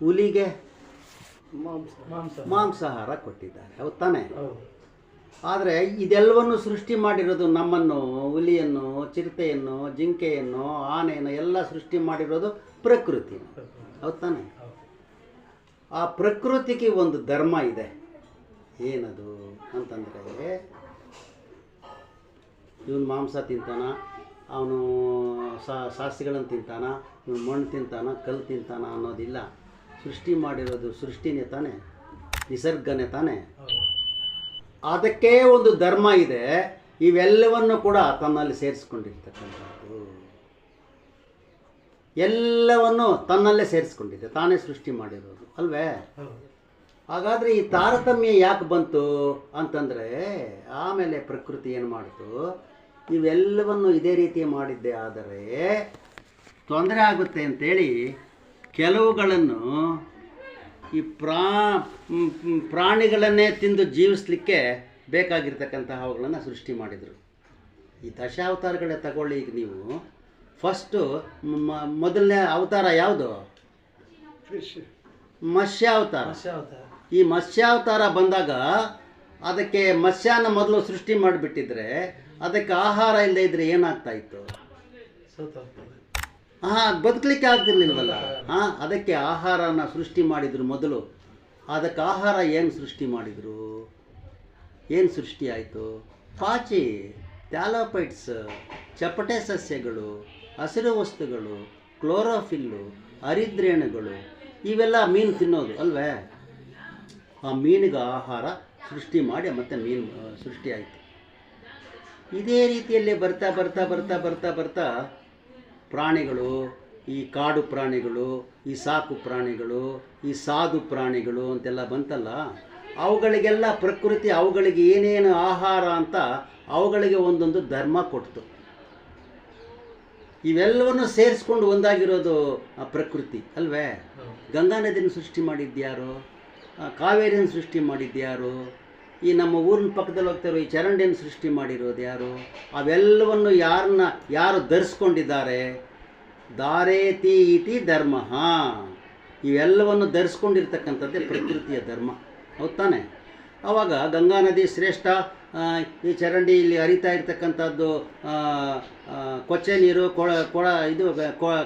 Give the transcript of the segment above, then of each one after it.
ಹುಲಿಗೆ ಮಾಂಸ. ಮಾಂಸ. ಮಾಂಸಾಹಾರ ಕೊಟ್ಟಿದ್ದಾರೆ. ಹೌದು ತಾನೆ? ಆದರೆ ಇದೆಲ್ಲವನ್ನು ಸೃಷ್ಟಿ ಮಾಡಿರೋದು ನಮ್ಮನ್ನು ಹುಲಿಯನ್ನು ಚಿರತೆಯನ್ನು ಜಿಂಕೆಯನ್ನು ಆನೆಯನ್ನು ಎಲ್ಲ ಸೃಷ್ಟಿ ಮಾಡಿರೋದು ಪ್ರಕೃತಿ. ಹೌದು ತಾನೆ? ಆ ಪ್ರಕೃತಿಗೆ ಒಂದು ಧರ್ಮ ಇದೆ. ಏನದು ಅಂತಂದರೆ ಇವನು ಮಾಂಸ ತಿಂತಾನ ಅವನು ಸಾಸಿಗಳನ್ನು ತಿಂತಾನ, ಇವನು ಮಣ್ಣು ತಿಂತಾನ, ಕಲ್ಲು ತಿಂತಾನ ಅನ್ನೋದಿಲ್ಲ. ಸೃಷ್ಟಿ ಮಾಡಿರೋದು ಸೃಷ್ಟಿನೇ ತಾನೆ, ನಿಸರ್ಗನೇ ತಾನೆ. ಅದಕ್ಕೆ ಒಂದು ಧರ್ಮ ಇದೆ, ಇವೆಲ್ಲವನ್ನು ಕೂಡ ತನ್ನಲ್ಲಿ ಸೇರಿಸ್ಕೊಂಡಿರ್ತಕ್ಕಂಥದ್ದು. ಎಲ್ಲವನ್ನು ತನ್ನಲ್ಲೇ ಸೇರಿಸ್ಕೊಂಡಿದೆ, ತಾನೇ ಸೃಷ್ಟಿ ಮಾಡಿರೋದು, ಅಲ್ವೇ? ಹಾಗಾದರೆ ಈ ತಾರತಮ್ಯ ಯಾಕೆ ಬಂತು ಅಂತಂದರೆ, ಆಮೇಲೆ ಪ್ರಕೃತಿ ಏನು ಮಾಡಿತು? ಇವೆಲ್ಲವನ್ನು ಇದೇ ರೀತಿ ಮಾಡಿದ್ದೆ. ಆದರೆ ತೊಂದರೆ ಆಗುತ್ತೆ ಅಂತೇಳಿ ಕೆಲವುಗಳನ್ನು ಈ ಪ್ರಾ ಪ್ರಾಣಿಗಳನ್ನೇ ತಿಂದು ಜೀವಿಸಲಿಕ್ಕೆ ಬೇಕಾಗಿರ್ತಕ್ಕಂತಹ ಅವುಗಳನ್ನು ಸೃಷ್ಟಿ ಮಾಡಿದರು. ಈ ದಶಾವತಾರಗಳೇ ತಗೊಳ್ಳಿ ಈಗ ನೀವು. ಫಸ್ಟು ಮೊದಲನೇ ಅವತಾರ ಯಾವುದು? ಮತ್ಸ್ಯಾವತಾರ ಈ ಮತ್ಸ್ಯಾವತಾರ ಬಂದಾಗ ಅದಕ್ಕೆ ಮತ್ಸ್ಯಾನ ಮೊದಲು ಸೃಷ್ಟಿ ಮಾಡಿಬಿಟ್ಟಿದ್ರೆ ಅದಕ್ಕೆ ಆಹಾರ ಇಲ್ಲದೆ ಇದ್ರೆ ಏನಾಗ್ತಾ ಇತ್ತು ಹಾ ಬದುಕಲಿಕ್ಕೆ ಆಗ್ತಿರ್ಲಿಲ್ವಲ್ಲ? ಹಾ ಅದಕ್ಕೆ ಆಹಾರನ ಸೃಷ್ಟಿ ಮಾಡಿದ್ರು ಮೊದಲು. ಅದಕ್ಕೆ ಆಹಾರ ಏನು ಸೃಷ್ಟಿ ಮಾಡಿದರು? ಏನು ಸೃಷ್ಟಿ ಆಯಿತು? ಪಾಚಿ ಟ್ಯಾಲೋಪೈಟ್ಸ್ ಚಪಟೆ ಸಸ್ಯಗಳು ಹಸಿರು ವಸ್ತುಗಳು ಕ್ಲೋರೋಫಿಲ್ಲು ಹರಿದ್ರೇಣುಗಳು ಇವೆಲ್ಲ ಮೀನು ತಿನ್ನೋದು ಅಲ್ವೇ? ಆ ಮೀನಿಗೆ ಆಹಾರ ಸೃಷ್ಟಿ ಮಾಡಿ ಮತ್ತೆ ಮೀನು ಆ, ಸೃಷ್ಟಿ ಆಯಿತು. ಇದೇ ರೀತಿಯಲ್ಲಿ ಬರ್ತಾ ಬರ್ತಾ ಬರ್ತಾ ಬರ್ತಾ ಬರ್ತಾ ಪ್ರಾಣಿಗಳು ಈ ಕಾಡು ಪ್ರಾಣಿಗಳು ಈ ಸಾಕು ಪ್ರಾಣಿಗಳು ಈ ಸಾಧು ಪ್ರಾಣಿಗಳು ಅಂತೆಲ್ಲ ಬಂತಲ್ಲ? ಅವುಗಳಿಗೆಲ್ಲ ಪ್ರಕೃತಿ ಅವುಗಳಿಗೆ ಏನೇನು ಆಹಾರ ಅಂತ ಅವುಗಳಿಗೆ ಒಂದೊಂದು ಧರ್ಮ ಕೊಡ್ತು. ಇವೆಲ್ಲವನ್ನು ಸೇರಿಸ್ಕೊಂಡು ಒಂದಾಗಿರೋದು ಆ ಪ್ರಕೃತಿ ಅಲ್ವೇ? ಗಂಗಾ ನದಿನ ಸೃಷ್ಟಿ ಮಾಡಿದ್ಯಾರು? ಕಾವೇರಿಯನ್ನು ಕಾವೇರಿನ ಸೃಷ್ಟಿ ಮಾಡಿದ್ಯಾರು? ಈ ನಮ್ಮ ಊರಿನ ಪಕ್ಕದಲ್ಲಿ ಹೋಗ್ತಿರೋ ಈ ಚರಂಡಿಯನ್ನು ಸೃಷ್ಟಿ ಮಾಡಿರೋದು ಯಾರು? ಅವೆಲ್ಲವನ್ನು ಯಾರನ್ನ, ಯಾರು ಧರಿಸ್ಕೊಂಡಿದ್ದಾರೆ? ದಾರೇತಿ ಇತಿ ಧರ್ಮ. ಇವೆಲ್ಲವನ್ನು ಧರಿಸ್ಕೊಂಡಿರ್ತಕ್ಕಂಥದ್ದೇ ಪ್ರಕೃತಿಯ ಧರ್ಮ. ಹೌದು ತಾನೆ? ಆವಾಗ ಗಂಗಾ ನದಿ ಶ್ರೇಷ್ಠ ಈ ಚರಂಡಿ ಇಲ್ಲಿ ಹರಿತಾ ಇರ್ತಕ್ಕಂಥದ್ದು ಕೊಚ್ಚೆ ನೀರು, ಕೊಳ ಕೊಳ, ಇದು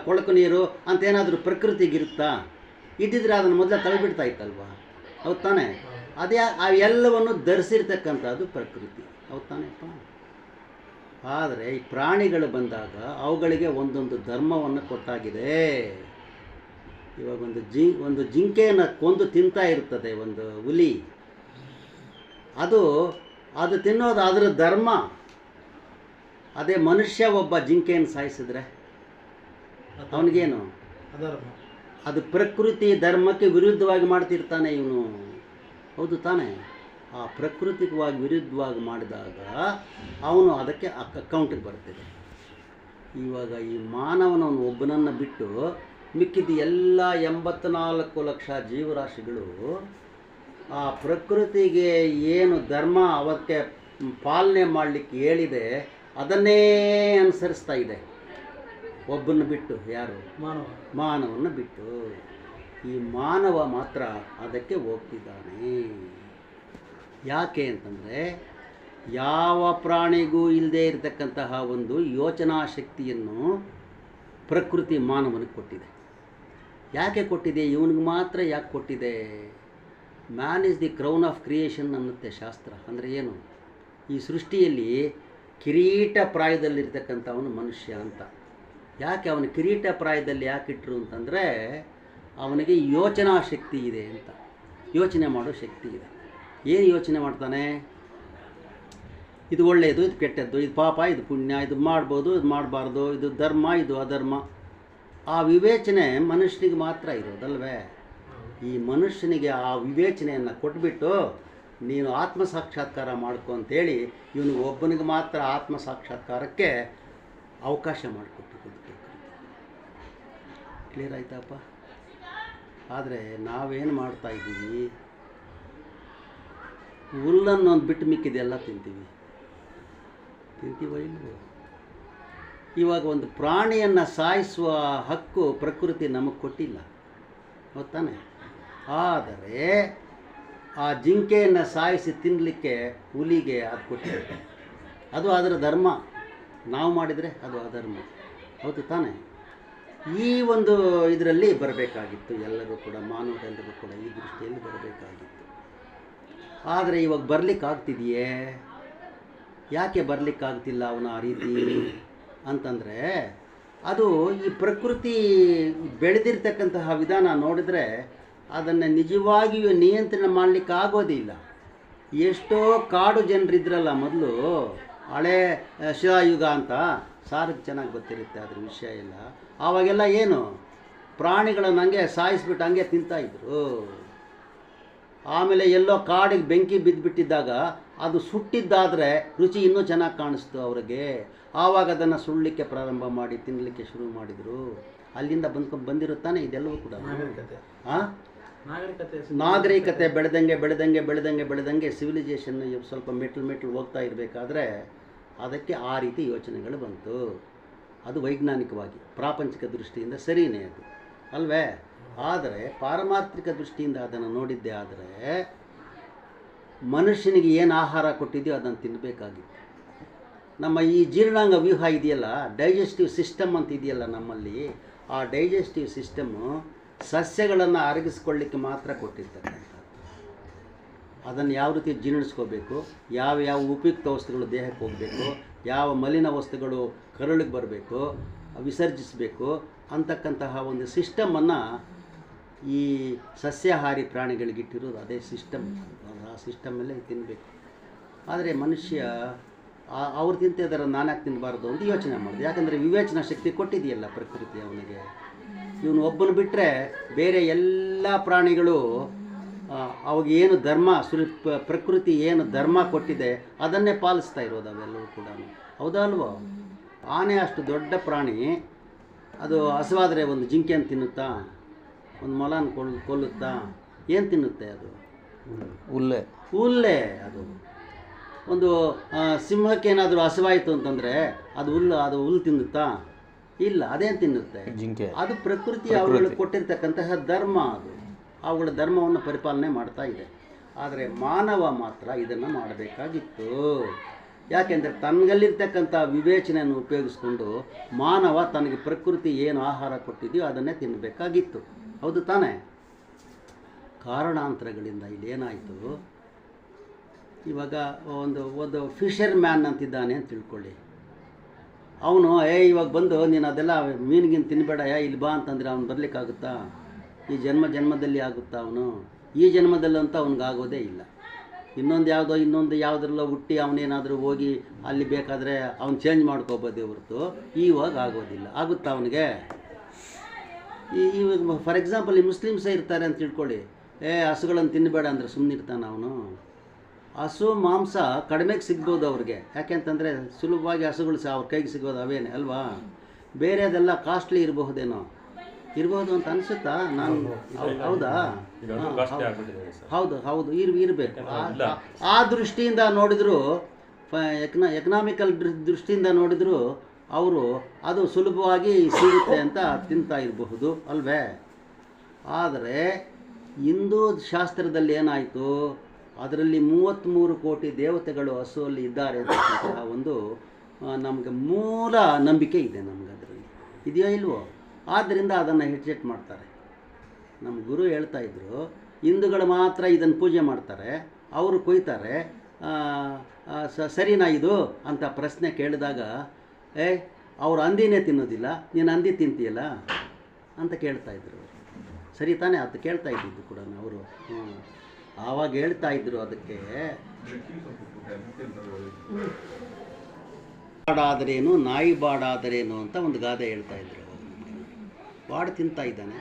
ಕೊಳಕು ನೀರು ಅಂತ ಏನಾದರೂ ಪ್ರಕೃತಿಗಿರುತ್ತಾ? ಇದ್ದಿದ್ರೆ ಅದನ್ನು ಮೊದಲೇ ತಳ್ಳಿಬಿಡ್ತಾ ಇತ್ತಲ್ವಾ? ಹೌದ್ ಅದೇ ಅವೆಲ್ಲವನ್ನು ಧರಿಸಿರ್ತಕ್ಕಂಥದ್ದು ಪ್ರಕೃತಿ. ಹೌದ್ ತಾನೇಪ್ಪ ಆದರೆ ಈ ಪ್ರಾಣಿಗಳು ಬಂದಾಗ ಅವುಗಳಿಗೆ ಒಂದೊಂದು ಧರ್ಮವನ್ನು ಕೊಟ್ಟಾಗಿದೆ. ಇವಾಗ ಒಂದು ಜಿ ಒಂದು ಜಿಂಕೆಯನ್ನು ಕೊಂದು ತಿಂತಾ ಇರ್ತದೆ ಒಂದು ಹುಲಿ. ಅದು ಅದು ತಿನ್ನೋದು ಅದರ ಧರ್ಮ. ಅದೇ ಮನುಷ್ಯ ಒಬ್ಬ ಜಿಂಕೆಯನ್ನು ಸಾಯಿಸಿದ್ರೆ ಅವನಿಗೇನು? ಅದು ಪ್ರಕೃತಿ ಧರ್ಮಕ್ಕೆ ವಿರುದ್ಧವಾಗಿ ಮಾಡ್ತಿರ್ತಾನೆ ಇವನು. ಹೌದು ತಾನೇ. ಆ ಪ್ರಕೃತಿಕವಾಗಿ ವಿರುದ್ಧವಾಗಿ ಮಾಡಿದಾಗ ಅವನು ಅದಕ್ಕೆ ಅಕೌಂಟಿಗೆ ಬರ್ತಿದೆ ಇವಾಗ ಈ ಮಾನವನ ಒಬ್ಬನನ್ನು ಬಿಟ್ಟು ಮಿಕ್ಕಿದ ಎಲ್ಲ ಎಂಬತ್ನಾಲ್ಕು ಲಕ್ಷ ಜೀವರಾಶಿಗಳು ಆ ಪ್ರಕೃತಿಗೆ ಏನು ಧರ್ಮ ಅವಕ್ಕೆ ಪಾಲನೆ ಮಾಡಲಿಕ್ಕೆ ಹೇಳಿದೆ ಅದನ್ನೇ ಅನುಸರಿಸ್ತಾ ಇದೆ. ಒಬ್ಬನ ಬಿಟ್ಟು ಯಾರು? ಮಾನವ. ಮಾನವನ ಬಿಟ್ಟು. ಈ ಮಾನವ ಮಾತ್ರ ಅದಕ್ಕೆ ಹೋಗ್ತಿದ್ದಾನೆ. ಯಾಕೆ ಅಂತಂದರೆ ಯಾವ ಪ್ರಾಣಿಗೂ ಇಲ್ಲದೇ ಇರತಕ್ಕಂತಹ ಒಂದು ಯೋಚನಾ ಶಕ್ತಿಯನ್ನು ಪ್ರಕೃತಿ ಮಾನವನಿಗೆ ಕೊಟ್ಟಿದೆ. ಯಾಕೆ ಕೊಟ್ಟಿದೆ? ಇವನಿಗೆ ಮಾತ್ರ ಯಾಕೆ ಕೊಟ್ಟಿದೆ? Man is the crown of creation ಅನ್ನುತ್ತೆ ಶಾಸ್ತ್ರ. ಅಂದರೆ ಏನು? ಈ ಸೃಷ್ಟಿಯಲ್ಲಿ ಕಿರೀಟ ಪ್ರಾಯದಲ್ಲಿರ್ತಕ್ಕಂಥವನು ಮನುಷ್ಯ ಅಂತ. ಯಾಕೆ ಅವನು ಕಿರೀಟ ಪ್ರಾಯದಲ್ಲಿ ಯಾಕೆ ಇಟ್ಟರು ಅಂತಂದರೆ ಅವನಿಗೆ ಯೋಚನಾ ಶಕ್ತಿ ಇದೆ ಅಂತ. ಯೋಚನೆ ಮಾಡೋ ಶಕ್ತಿ ಇದೆ. ಏನು ಯೋಚನೆ ಮಾಡ್ತಾನೆ? ಇದು ಒಳ್ಳೆಯದು ಇದು ಕೆಟ್ಟದ್ದು, ಇದು ಪಾಪ, ಇದು ಪುಣ್ಯ, ಇದು ಮಾಡ್ಬೋದು, ಇದು ಮಾಡಬಾರ್ದು, ಇದು ಧರ್ಮ, ಇದು ಅಧರ್ಮ. ಆ ವಿವೇಚನೆ ಮನುಷ್ಯನಿಗೆ ಮಾತ್ರ ಇರೋದಲ್ವೇ? ಈ ಮನುಷ್ಯನಿಗೆ ಆ ವಿವೇಚನೆಯನ್ನು ಕೊಟ್ಬಿಟ್ಟು ನೀನು ಆತ್ಮ ಸಾಕ್ಷಾತ್ಕಾರ ಮಾಡ್ಕೊ ಅಂತೇಳಿ ಇವನು ಒಬ್ಬನಿಗೆ ಮಾತ್ರ ಆತ್ಮ ಸಾಕ್ಷಾತ್ಕಾರಕ್ಕೆ ಅವಕಾಶ ಮಾಡಿಕೊಟ್ಟು ಕ್ಲಿಯರ್ ಆಯ್ತಪ್ಪ ಆದರೆ ನಾವೇನು ಮಾಡ್ತಾ ಇದ್ದೀವಿ? ಹುಲ್ಲನ್ನು ಒಂದು ಬಿಟ್ಟು ಮಿಕ್ಕಿದೆಲ್ಲ ತಿಂತೀವಿ. ತಿಂತೀವೋ ಇಲ್ವೋ? ಇವಾಗ ಒಂದು ಪ್ರಾಣಿಯನ್ನು ಸಾಯಿಸುವ ಹಕ್ಕು ಪ್ರಕೃತಿ ನಮಗೆ ಕೊಟ್ಟಿಲ್ಲ. ಗೊತ್ತಾನೆ? ಆದರೆ ಆ ಜಿಂಕೆಯನ್ನು ಸಾಯಿಸಿ ತಿನ್ನಲಿಕ್ಕೆ ಹುಲಿಗೆ ಅದು ಕೊಟ್ಟಿದೆ. ಅದು ಅದರ ಧರ್ಮ. ನಾವು ಮಾಡಿದರೆ ಅದು ಅಧರ್ಮ. ಹೌದು ತಾನೇ? ಈ ಒಂದು ಇದರಲ್ಲಿ ಬರಬೇಕಾಗಿತ್ತು. ಎಲ್ಲರೂ ಕೂಡ ಮಾನವರೆಲ್ಲರೂ ಕೂಡ ಈ ದೃಷ್ಟಿಯಲ್ಲಿ ಬರಬೇಕಾಗಿತ್ತು. ಆದರೆ ಇವಾಗ ಬರಲಿಕ್ಕೆ ಆಗ್ತಿದೆಯೇ ಯಾಕೆ ಬರಲಿಕ್ಕಾಗ್ತಿಲ್ಲ ಅವನ ಆ ರೀತಿ? ಅಂತಂದರೆ, ಅದು ಈ ಪ್ರಕೃತಿ ಬೆಳೆದಿರ್ತಕ್ಕಂತಹ ವಿಧಾನ ನೋಡಿದರೆ ಅದನ್ನು ನಿಜವಾಗಿಯೂ ನಿಯಂತ್ರಣ ಮಾಡಲಿಕ್ಕೆ ಆಗೋದಿಲ್ಲ ಎಷ್ಟೋ ಕಾಡು ಜನರಿದ್ರಲ್ಲ ಮೊದಲು ಹಳೆ ಶಿಲಾಯುಗ ಅಂತ ಸಾರಿಗೆ ಚೆನ್ನಾಗಿ ಗೊತ್ತಿರುತ್ತೆ ಅದ್ರ ವಿಷಯ ಎಲ್ಲ. ಆವಾಗೆಲ್ಲ ಏನು? ಪ್ರಾಣಿಗಳನ್ನು ಹಂಗೆ ಸಾಯಿಸ್ಬಿಟ್ಟು ಹಂಗೆ ತಿಂತಾಯಿದ್ರು ಆಮೇಲೆ ಎಲ್ಲೋ ಕಾಡಿಗೆ ಬೆಂಕಿ ಬಿದ್ದುಬಿಟ್ಟಿದ್ದಾಗ ಅದು ಸುಟ್ಟಿದ್ದಾದರೆ ರುಚಿ ಇನ್ನೂ ಚೆನ್ನಾಗಿ ಕಾಣಿಸ್ತು ಅವ್ರಿಗೆ. ಆವಾಗ ಅದನ್ನು ಸುಳ್ಳಲಿಕ್ಕೆ ಪ್ರಾರಂಭ ಮಾಡಿ ತಿನ್ನಲಿಕ್ಕೆ ಶುರು ಮಾಡಿದರು. ಅಲ್ಲಿಂದ ಬಂದ್ಕೊಂಡು ಬಂದಿರುತ್ತಾನೆ ಇದೆಲ್ಲವೂ ಕೂಡ. ನಾಗರಿಕತೆ. ಬೆಳೆದಂಗೆ ಬೆಳೆದಂಗೆ ಬೆಳೆದಂಗೆ ಬೆಳೆದಂಗೆ ಸಿವಿಲೈಸೇಷನ್ ಸ್ವಲ್ಪ ಮೆಟ್ಲು ಮೆಟ್ಲು ಹೋಗ್ತಾ ಇರಬೇಕಾದ್ರೆ ಅದಕ್ಕೆ ಆ ರೀತಿ ಯೋಚನೆಗಳು ಬಂತು. ಅದು ವೈಜ್ಞಾನಿಕವಾಗಿ, ಪ್ರಾಪಂಚಿಕ ದೃಷ್ಟಿಯಿಂದ ಸರಿಯೇ ಅದು. ಅಲ್ವೇ? ಆದರೆ ಪಾರಮಾರ್ಥಿಕ ದೃಷ್ಟಿಯಿಂದ ಅದನ್ನು ನೋಡಿದ್ದೆ ಆದರೆ ಮನುಷ್ಯನಿಗೆ ಏನು ಆಹಾರ ಕೊಟ್ಟಿದೆಯೋ ಅದನ್ನು ತಿನ್ನಬೇಕಾಗಿತ್ತು ನಮ್ಮ ಈ ಜೀರ್ಣಾಂಗ ವ್ಯೂಹ ಇದೆಯಲ್ಲ, ಡೈಜೆಸ್ಟಿವ್ ಸಿಸ್ಟಮ್ ಅಂತ ಇದೆಯಲ್ಲ ನಮ್ಮಲ್ಲಿ, ಆ ಡೈಜೆಸ್ಟಿವ್ ಸಿಸ್ಟಮ್ಮು ಸಸ್ಯಗಳನ್ನು ಅರಗಿಸ್ಕೊಳ್ಳಿಕ್ಕೆ ಮಾತ್ರ ಕೊಟ್ಟಿರ್ತಕ್ಕಂಥದ್ದು ಅದನ್ನು ಯಾವ ರೀತಿ ಜೀರ್ಣಿಸ್ಕೋಬೇಕು, ಯಾವ ಯಾವ ಉಪಯುಕ್ತ ವಸ್ತುಗಳು ದೇಹಕ್ಕೆ ಹೋಗಬೇಕು, ಯಾವ ಮಲಿನ ವಸ್ತುಗಳು ಕರುಳಿಗೆ ಬರಬೇಕು, ವಿಸರ್ಜಿಸಬೇಕು ಅಂತಕ್ಕಂತಹ ಒಂದು ಸಿಸ್ಟಮನ್ನು ಈ ಸಸ್ಯಾಹಾರಿ ಪ್ರಾಣಿಗಳಿಗಿಟ್ಟಿರೋದು ಅದೇ ಸಿಸ್ಟಮ್ ಆ ಸಿಸ್ಟಮಲ್ಲೇ ತಿನ್ನಬೇಕು ಆದರೆ ಮನುಷ್ಯ ಅವ್ರು ತಿಂತಿದ್ದಾರೆ ನಾನ್ಯಾಕೆ ತಿನ್ನಬಾರ್ದು ಅಂತ ಯೋಚನೆ ಮಾಡಿದೆ. ಯಾಕಂದರೆ ವಿವೇಚನಾ ಶಕ್ತಿ ಕೊಟ್ಟಿದೆಯಲ್ಲ ಪ್ರಕೃತಿ ಅವನಿಗೆ. ಇವನು ಒಬ್ಬನು ಬಿಟ್ಟರೆ ಬೇರೆ ಎಲ್ಲ ಪ್ರಾಣಿಗಳು ಅವಾಗ ಏನು ಧರ್ಮ ಸುರಿ ಪ್ರಕೃತಿ ಏನು ಧರ್ಮ ಕೊಟ್ಟಿದೆ ಅದನ್ನೇ ಪಾಲಿಸ್ತಾ ಇರೋದು ಅವೆಲ್ಲವೂ ಕೂಡ ಹೌದಾ ಅಲ್ವೋ? ಆನೆ ಅಷ್ಟು ದೊಡ್ಡ ಪ್ರಾಣಿ ಅದು ಹಸುವಾದರೆ ಒಂದು ಜಿಂಕೆಯನ್ನು ತಿನ್ನುತ್ತಾ ಒಂದು ಮೊಲನ ಕೊಲ್ ಕೊಲ್ಲುತ್ತಾ ಏನು ತಿನ್ನುತ್ತೆ ಅದು? ಹುಲ್ಲೆ. ಹುಲ್ಲೆ ಅದು. ಒಂದು ಸಿಂಹಕ್ಕೆ ಏನಾದರೂ ಹಸುವಾಯಿತು ಅಂತಂದರೆ ಅದು ಹುಲ್ಲು ಅದು ಹುಲ್ಲು ತಿನ್ನುತ್ತಾ? ಇಲ್ಲ ಅದೇನು ತಿನ್ನುತ್ತೆ? ಜಿಂಕೆ. ಅದು ಪ್ರಕೃತಿ. ಅವುಗಳಿಗೆ ಕೊಟ್ಟಿರ್ತಕ್ಕಂತಹ ಧರ್ಮ ಅದು. ಅವುಗಳ ಧರ್ಮವನ್ನು ಪರಿಪಾಲನೆ ಮಾಡ್ತಾ ಇದೆ. ಆದರೆ ಮಾನವ ಮಾತ್ರ ಇದನ್ನು ಮಾಡಬೇಕಾಗಿತ್ತು. ಯಾಕೆಂದರೆ ತನಗಲ್ಲಿರ್ತಕ್ಕಂಥ ವಿವೇಚನೆಯನ್ನು ಉಪಯೋಗಿಸ್ಕೊಂಡು ಮಾನವ ತನಗೆ ಪ್ರಕೃತಿ ಏನು ಆಹಾರ ಕೊಟ್ಟಿದೆಯೋ ಅದನ್ನೇ ತಿನ್ನಬೇಕಾಗಿತ್ತು. ಹೌದು ತಾನೇ? ಕಾರಣಾಂತರಗಳಿಂದ ಇಲ್ಲೇನಾಯಿತು? ಇವಾಗ ಒಂದು ಒಂದು ಫಿಶರ್ ಮ್ಯಾನ್ ಅಂತಿದ್ದಾನೆ ಅಂತ ತಿಳ್ಕೊಳ್ಳಿ. ಅವನು ಏ ಇವಾಗ ಬಂದು ನೀನು ಅದೆಲ್ಲ ಮೀನಿಗಿನ ತಿನ್ನಬೇಡ ಇಲ್ಲಿ ಬಾ ಅಂತಂದರೆ ಅವ್ನು ಬರಲಿಕ್ಕಾಗುತ್ತಾ? ಈ ಜನ್ಮ ಜನ್ಮದಲ್ಲಿ ಆಗುತ್ತಾ ಅವನು? ಈ ಜನ್ಮದಲ್ಲಂತೂ ಅವನಿಗಾಗೋದೇ ಇಲ್ಲ. ಇನ್ನೊಂದು ಯಾವುದೋ, ಇನ್ನೊಂದು ಯಾವುದ್ರಲ್ಲೋ ಹುಟ್ಟಿ ಅವನೇನಾದರೂ ಹೋಗಿ ಅಲ್ಲಿ ಬೇಕಾದರೆ ಅವ್ನು ಚೇಂಜ್ ಮಾಡ್ಕೋಬೋದೇ ಹೊರತು ಇವಾಗ ಆಗೋದಿಲ್ಲ. ಆಗುತ್ತಾ ಅವನಿಗೆ? ಈ ಫಾರ್ ಎಕ್ಸಾಂಪಲ್ ಈ ಮುಸ್ಲಿಮ್ಸೇ ಇರ್ತಾರೆ ಅಂತ ತಿಳ್ಕೊಳ್ಳಿ. ಏ, ಹಸುಗಳನ್ನು ತಿನ್ನಬೇಡ ಅಂದರೆ ಸುಮ್ಮನಿರ್ತಾನೆ ಅವನು. ಹಸು, ಮಾಂಸ ಕಡಿಮೆಗೆ ಸಿಗ್ಬೋದು ಅವ್ರಿಗೆ. ಯಾಕೆಂತಂದರೆ ಸುಲಭವಾಗಿ ಹಸುಗಳು ಸಹ ಅವ್ರ ಕೈಗೆ ಸಿಗ್ಬೋದು ಅವೇನೆ, ಅಲ್ವಾ? ಬೇರೆದೆಲ್ಲ ಕಾಸ್ಟ್ಲಿ ಇರಬಹುದೇನೋ. ಇರ್ಬೋದು ಅಂತ ಅನಿಸುತ್ತಾ? ನಾನು ಹೌದಾ. ಹೌದು. ಹೌದು? ಹೌದು. ಇರ್ ಇರಬೇಕು. ಆ ದೃಷ್ಟಿಯಿಂದ ನೋಡಿದ್ರು ಎಕನಾ ಎಕನಾಮಿಕಲ್ ದೃಷ್ಟಿಯಿಂದ ನೋಡಿದ್ರು ಅವರು ಅದು ಸುಲಭವಾಗಿ ಸಿಗುತ್ತೆ ಅಂತ ತಿಂತಾ ಇರಬಹುದು ಅಲ್ವೇ? ಆದರೆ ಹಿಂದೂ ಶಾಸ್ತ್ರದಲ್ಲಿ ಏನಾಯಿತು? ಅದರಲ್ಲಿ ಮೂವತ್ತ್ಮೂರು ಕೋಟಿ ದೇವತೆಗಳು ಹಸುವಲ್ಲಿ ಇದ್ದಾರೆ ಅಂತಕ್ಕಂತಹ ಒಂದು ನಮಗೆ ಮೂಲ ನಂಬಿಕೆ ಇದೆ ನಮಗೆ ಅದರಲ್ಲಿ. ಇದೆಯೋ ಇಲ್ವೋ? ಆದ್ದರಿಂದ ಅದನ್ನು ಹೆಡ್ಜೆಟ್ ಮಾಡ್ತಾರೆ. ನಮ್ಮ ಗುರು ಹೇಳ್ತಾ ಇದ್ರು, ಹಿಂದೂಗಳು ಮಾತ್ರ ಇದನ್ನು ಪೂಜೆ ಮಾಡ್ತಾರೆ, ಅವರು ಕೊಯ್ತಾರೆ ಸರಿನಾ ಇದು? ಅಂತ ಪ್ರಶ್ನೆ ಕೇಳಿದಾಗ, ಏ, ಅವ್ರು ಅಂದಿನೇ ತಿನ್ನೋದಿಲ್ಲ, ನೀನು ಹಂದಿ ತಿಂತೀಯಲ್ಲ? ಅಂತ ಕೇಳ್ತಾ ಇದ್ರು ಅವ್ರು. ಸರಿ ತಾನೇ, ಅದು ಕೇಳ್ತಾ ಇದ್ದಿದ್ದು ಕೂಡ ಅವರು. ಆವಾಗ ಹೇಳ್ತಾ ಇದ್ರು ಅದಕ್ಕೆ ಬಾಡಾದರೇನು ನಾಯಿ ಬಾಡಾದರೇನು ಅಂತ ಒಂದು ಗಾದೆ ಹೇಳ್ತಾ ಇದ್ರು. ಬಾಡ್ ತಿಂತಾ ಇದ್ದಾನೆ.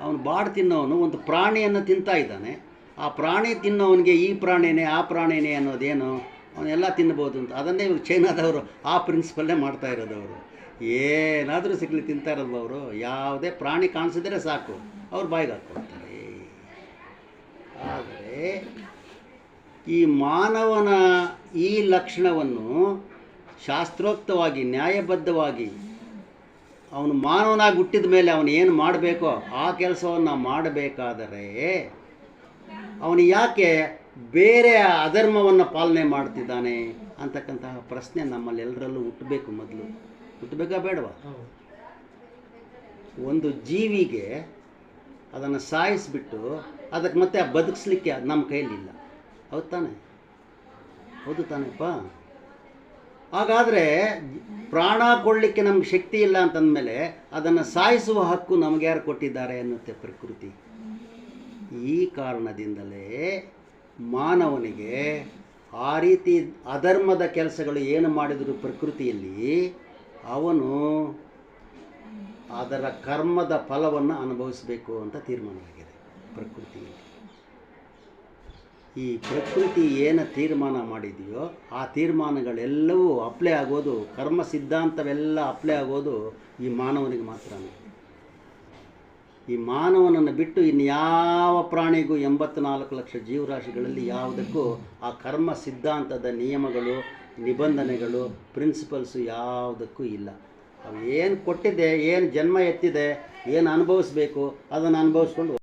ಅವನು ಬಾಡು ತಿನ್ನೋವನು ಒಂದು ಪ್ರಾಣಿಯನ್ನು ತಿಂತಾ ಇದ್ದಾನೆ. ಆ ಪ್ರಾಣಿ ತಿನ್ನೋವನಿಗೆ ಈ ಪ್ರಾಣಿನೇ, ಆ ಪ್ರಾಣಿನೇ ಅನ್ನೋದೇನು? ಅವನ್ನೆಲ್ಲ ತಿನ್ಬೋದು ಅಂತ. ಅದನ್ನೇ ಇವಾಗ ಚೈನಾದವರು ಆ ಪ್ರಿನ್ಸಿಪಲ್ಲೇ ಮಾಡ್ತಾ ಇರೋದು ಅವರು ಏನಾದರೂ ಸಿಗ್ಲಿ ತಿಂತಾ ಇರೋದು ಅವರು ಯಾವುದೇ ಪ್ರಾಣಿ ಕಾಣಿಸಿದ್ರೆ ಸಾಕು. ಅವ್ರು ಬಾಯಿಗೆ ಹಾಕ್ಕೊಳ್ತಾರೆ ಆದರೆ ಈ ಮಾನವನ ಈ ಲಕ್ಷಣವನ್ನು ಶಾಸ್ತ್ರೋಕ್ತವಾಗಿ, ನ್ಯಾಯಬದ್ಧವಾಗಿ ಅವನು ಮಾನವನಾಗಿ ಹುಟ್ಟಿದ ಮೇಲೆ ಅವನು ಏನು ಮಾಡಬೇಕೋ ಆ ಕೆಲಸವನ್ನು ಮಾಡಬೇಕಾದರೆ ಅವನು ಯಾಕೆ ಬೇರೆ ಅಧರ್ಮವನ್ನು ಪಾಲನೆ ಮಾಡ್ತಿದ್ದಾನೆ ಅಂತಕ್ಕಂತಹ ಪ್ರಶ್ನೆ ನಮ್ಮಲ್ಲೆಲ್ಲರಲ್ಲೂ ಹುಟ್ಟಬೇಕು ಮೊದಲು. ಹುಟ್ಟಬೇಕಾ ಬೇಡವಾ? ಒಂದು ಜೀವಿಗೆ ಅದನ್ನು ಸಾಯಿಸಿಬಿಟ್ಟು ಅದಕ್ಕೆ ಮತ್ತೆ ಬದುಕಿಸ್ಲಿಕ್ಕೆ ನಮ್ಮ ಕೈಯಲ್ಲಿಲ್ಲ ಹೌದು ತಾನೆ? ಹೌದು ತಾನೇಪ್ಪ. ಹಾಗಾದರೆ ಪ್ರಾಣ ಕೊಡಲಿಕ್ಕೆ ನಮ್ಗೆ ಶಕ್ತಿ ಇಲ್ಲ ಅಂತಂದಮೇಲೆ ಅದನ್ನು ಸಾಯಿಸುವ ಹಕ್ಕು ನಮಗೆ ಯಾರು ಕೊಟ್ಟಿದ್ದಾರೆ ಅನ್ನುತ್ತೆ ಪ್ರಕೃತಿ. ಈ ಕಾರಣದಿಂದಲೇ ಮಾನವನಿಗೆ ಆ ರೀತಿ ಅಧರ್ಮದ ಕೆಲಸಗಳು ಏನು ಮಾಡಿದರೂ ಪ್ರಕೃತಿಯಲ್ಲಿ, ಅವನು ಅದರ ಕರ್ಮದ ಫಲವನ್ನು ಅನುಭವಿಸಬೇಕು ಅಂತ ತೀರ್ಮಾನವಾಗಿದೆ ಪ್ರಕೃತಿಯಲ್ಲಿ. ಈ ಪ್ರಕೃತಿ ಏನು ತೀರ್ಮಾನ ಮಾಡಿದೆಯೋ ಆ ತೀರ್ಮಾನಗಳೆಲ್ಲವೂ ಅಪ್ಲೈ ಆಗೋದು, ಕರ್ಮ ಸಿದ್ಧಾಂತವೆಲ್ಲ ಅಪ್ಲೈ ಆಗೋದು ಈ ಮಾನವನಿಗೆ ಮಾತ್ರ ಈ ಮಾನವನನ್ನು ಬಿಟ್ಟು ಇನ್ಯಾವ ಪ್ರಾಣಿಗೂ ಎಂಬತ್ನಾಲ್ಕು ಲಕ್ಷ ಜೀವರಾಶಿಗಳಲ್ಲಿ ಯಾವುದಕ್ಕೂ ಆ ಕರ್ಮ ಸಿದ್ಧಾಂತದ ನಿಯಮಗಳು, ನಿಬಂಧನೆಗಳು, ಪ್ರಿನ್ಸಿಪಲ್ಸು ಯಾವುದಕ್ಕೂ ಇಲ್ಲ. ಅವು ಏನು ಕೊಟ್ಟಿದೆ, ಏನು ಜನ್ಮ ಎತ್ತಿದೆ, ಏನು ಅನುಭವಿಸ್ಬೇಕು, ಅದನ್ನು ಅನುಭವಿಸ್ಕೊಂಡು